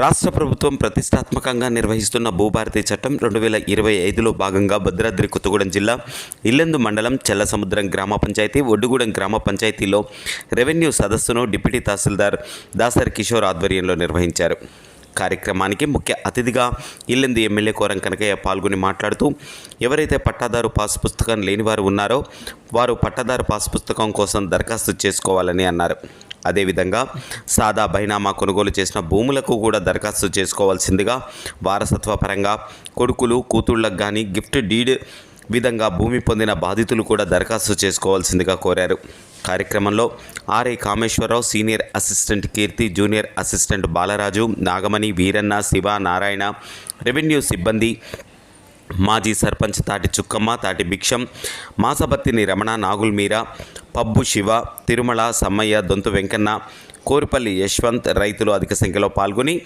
రాష్ట్ర ప్రభుత్వం ప్రతిష్టాత్మకంగా నిర్వహిస్తున్న భూభారతి చట్టం రెండు వేల ఇరవై ఐదులో భాగంగా భద్రాద్రి కొత్తగూడెం జిల్లా ఇల్లెందు మండలం చెల్లసముద్రం గ్రామ పంచాయతీ ఒడ్డుగూడెం గ్రామ పంచాయతీలో రెవెన్యూ సదస్సును డిప్యూటీ తహసీల్దార్ దాసరి కిషోర్ ఆధ్వర్యంలో నిర్వహించారు. కార్యక్రమానికి ముఖ్య అతిథిగా ఇల్లెందు ఎమ్మెల్యే కోరం కనకయ్య పాల్గొని మాట్లాడుతూ ఎవరైతే పట్టాదారు పాస్ పుస్తకం లేనివారు ఉన్నారో వారు పట్టాదారు పాస్ పుస్తకం కోసం దరఖాస్తు చేసుకోవాలని అన్నారు. అదేవిధంగా సాదా బైనామా కొనుగోలు చేసిన భూములకు కూడా దరఖాస్తు చేసుకోవాల్సిందిగా వారసత్వ పరంగా కొడుకులు కూతుళ్ళకు కానీ గిఫ్ట్ డీడ్ విధంగా భూమి పొందిన బాధితులు కూడా దరఖాస్తు చేసుకోవాల్సిందిగా కోరారు. కార్యక్రమంలో RI Kameswararao senior assistant Keerthi junior assistant Balaraju Nagamani Veeranna Siva Narayana revenue సిబ్బంది మాజీ సర్పంచ్ తాటి చుక్కమ్మ తాటి భిక్షం మాసబత్తిని రమణ నాగుల్ మీరా పబ్బు శివ తిరుమల సమ్మయ్య దొంతు వెంకన్న కోరిపల్లి యశ్వంత్ రైతులు అధిక సంఖ్యలో పాల్గొని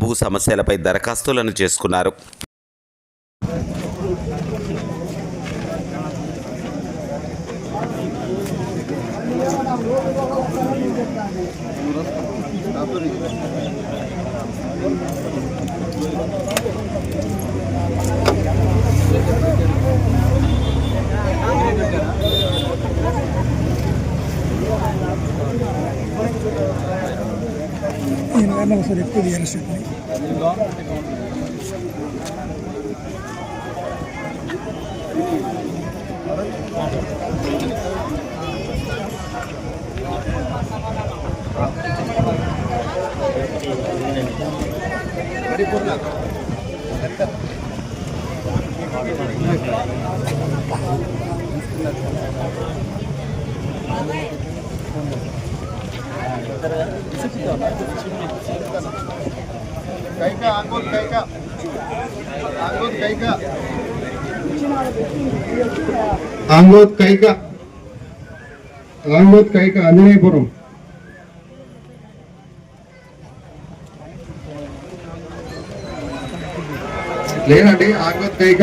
భూ సమస్యలపై దరఖాస్తులను చేసుకున్నారు. ಕಾರಣ ಸರ್ ಇಟ್ಟು ರಿಯಲ್ ಎಸ್ಟೇಟ್ನಲ್ಲಿ Thank you. కైక ఆంగోల్ కైక. ఆంగోల్ కైక. ఆంగోత్ కైక. ఆంగోత్ కైక ఆంజనేయపురం. లేదండి ఆంగోత్ కైక.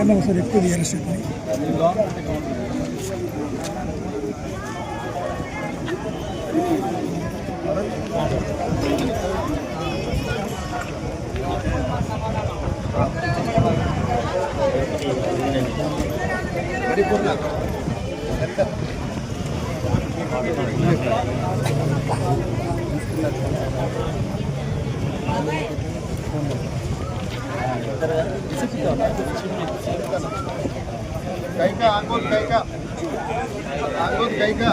గారిని ఒకసారి ఎక్కువ తీయాలి stepney Kaika Angol Kaika. Angol Kaika.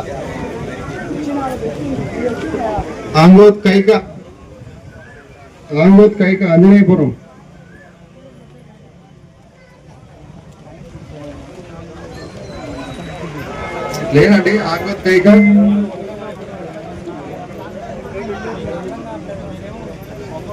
Angoth Kaika. Angoth Kaika Anjaneyapuram. లేదండి ఆంగోత్ కైక.